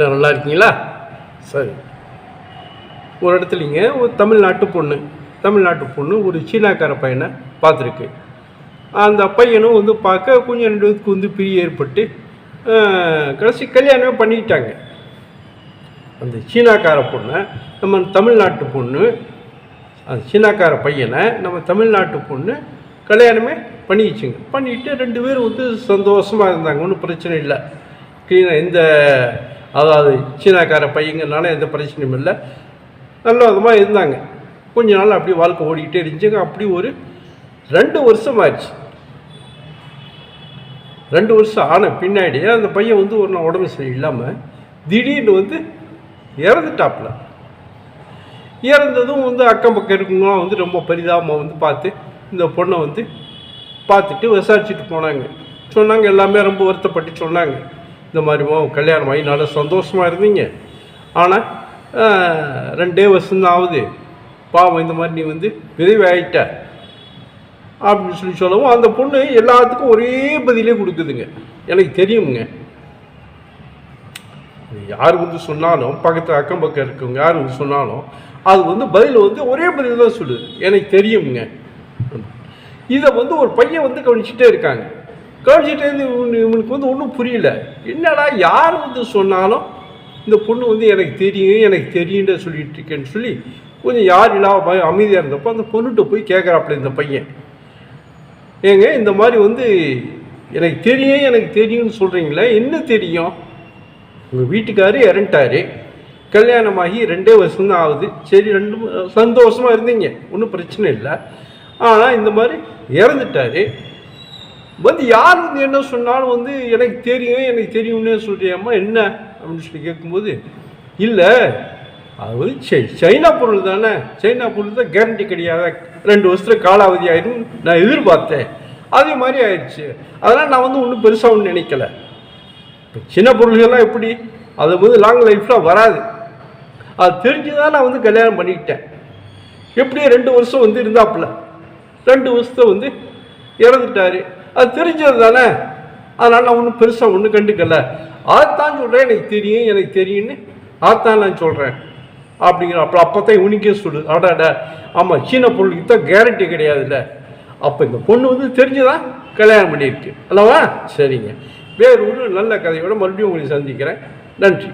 நல்லா இருக்கீங்களா? சரி. ஒரு இடத்துலிங்க ஒரு தமிழ்நாட்டு பொண்ணு தமிழ்நாட்டு பொண்ணு ஒரு சீனாக்கார பையனை பார்த்துருக்கு. அந்த பையனும் வந்து பார்க்க கொஞ்சம் ரெண்டு பேருக்கு வந்து பிரிய ஏற்பட்டு கடைசி கல்யாணமே பண்ணிக்கிட்டாங்க அந்த சீனாக்கார பொண்ணை நம்ம தமிழ்நாட்டு பொண்ணு அந்த சீனாக்கார பையனை நம்ம தமிழ்நாட்டு பொண்ணு கல்யாணமே பண்ணிக்கிச்சுங்க. பண்ணிட்டு ரெண்டு பேரும் வந்து சந்தோஷமாக இருந்தாங்க ஒன்றும் பிரச்சனை இல்லை. க்ளீனாக எந்த அதாவது சீனாக்கார பையங்கனால எந்த பிரச்சனையும் இல்லை. நல்ல விதமாக இருந்தாங்க. கொஞ்ச நாள் அப்படி வாழ்க்கை ஓடிக்கிட்டே இருந்துச்சுங்க அப்படி ஒரு ரெண்டு வருஷம் ஆச்சு. ரெண்டு வருஷம் ஆன பின்னாடி அந்த பையன் வந்து ஒரு நாள் உடம்பு சரியில்லாமல் திடீர்னு வந்து இறந்துட்டாப்புல. இறந்ததும் வந்து அக்கம் பக்கம் இருக்கவங்களாம் வந்து ரொம்ப பரிதாபமாக வந்து பார்த்து இந்த பொண்ணை வந்து பார்த்துட்டு விசாரிச்சுட்டு போனாங்க. சொன்னாங்க எல்லாமே ரொம்ப வருத்தப்பட்டு சொன்னாங்க. இந்த மாதிரி கல்யாணம் ஆகி நல்லா சந்தோஷமாக இருந்தீங்க. ஆனால் ரெண்டே வருஷம்தான் ஆகுது பாவம் இந்த மாதிரி நீ வந்து விதவி ஆகிட்ட அப்படின்னு சொல்லி சொல்லவும் அந்த பொண்ணு எல்லாத்துக்கும் ஒரே பதிலே கொடுக்குதுங்க. எனக்கு தெரியுங்க. யார் வந்து சொன்னாலும் பக்கத்து அக்கம் பக்கம் இருக்கவங்க யார் வந்து சொன்னாலும் அது வந்து பதில் வந்து ஒரே பதில் தான் சொல்லுது. எனக்கு தெரியுங்க. இதை வந்து ஒரு பையன் வந்து கவனிச்சுட்டே இருக்காங்க. கழிச்சிட்டேருந்து இவனு- இவனுக்கு வந்து ஒன்றும் புரியல. என்னடா யார் வந்து சொன்னாலும் இந்த பொண்ணு வந்து எனக்கு தெரியும் எனக்கு தெரியுன்ற சொல்லிட்டு இருக்கேன்னு சொல்லி கொஞ்சம் யார் இல்லாம அமைதியாக இருந்தப்போ அந்த பொண்ணுகிட்ட போய் கேட்குறாப்புல இந்த பையன். ஏங்க இந்த மாதிரி வந்து எனக்கு தெரியும் எனக்கு தெரியும்னு சொல்கிறீங்களே என்ன தெரியும்? உங்கள் வீட்டுக்காரு இறந்துட்டாரு. கல்யாணமாகி ரெண்டே வருஷம் தான் ஆகுது. சரி ரெண்டு சந்தோஷமாக இருந்தீங்க. ஒன்றும் பிரச்சனை இல்லை. ஆனால் இந்த மாதிரி இறந்துட்டாரு. வந்து யார் வந்து என்ன சொன்னாலும் வந்து எனக்கு தெரியும் எனக்கு தெரியும்னே சொல்றியாம்மா என்ன? அப்படின்னு சொல்லி கேட்கும்போது இல்லை அது வந்து சை- சைனா பொருள் தானே. சைனா பொருள் தான் கேரண்டி கிடையாது. ரெண்டு வருஷத்துல காலாவதி ஆயிடும். நான் எதிர்பார்த்தேன். அதே மாதிரி ஆயிடுச்சு. அதெல்லாம் நான் வந்து ஒன்றும் பெருசாக ஒன்றும் நினைக்கல. இப்போ சின்ன பொருள்கள்லாம் எப்படி? அது வந்து லாங் லைஃப்பில் வராது. அது தெரிஞ்சு தான் நான் வந்து கல்யாணம் பண்ணிக்கிட்டேன். எப்படியும் ரெண்டு வருஷம் வந்து இருந்தாப்புல. ரெண்டு வருஷத்தை வந்து இறந்துட்டாரு. அது தெரிஞ்சது தானே? அதனால் நான் ஒன்றும் பெருசாக ஒன்றும் கண்டுக்கல. அதைத்தான் சொல்கிறேன் எனக்கு தெரியும் எனக்கு தெரியும்னு ஆத்தான் நான் சொல்கிறேன் அப்படிங்கிற அப்போ அப்போ தான் இவனுக்கே சொல்லு அடாட ஆமாம் சீன பொருளுக்கு தான் கேரண்டி கிடையாதுல்ல. அப்போ இந்த பொண்ணு வந்து தெரிஞ்சுதான் கல்யாணம் பண்ணியிருக்கு. அல்லவா? சரிங்க. வேறு ஒரு நல்ல கதையோடு மறுபடியும் உங்களை சந்திக்கிறேன். நன்றி.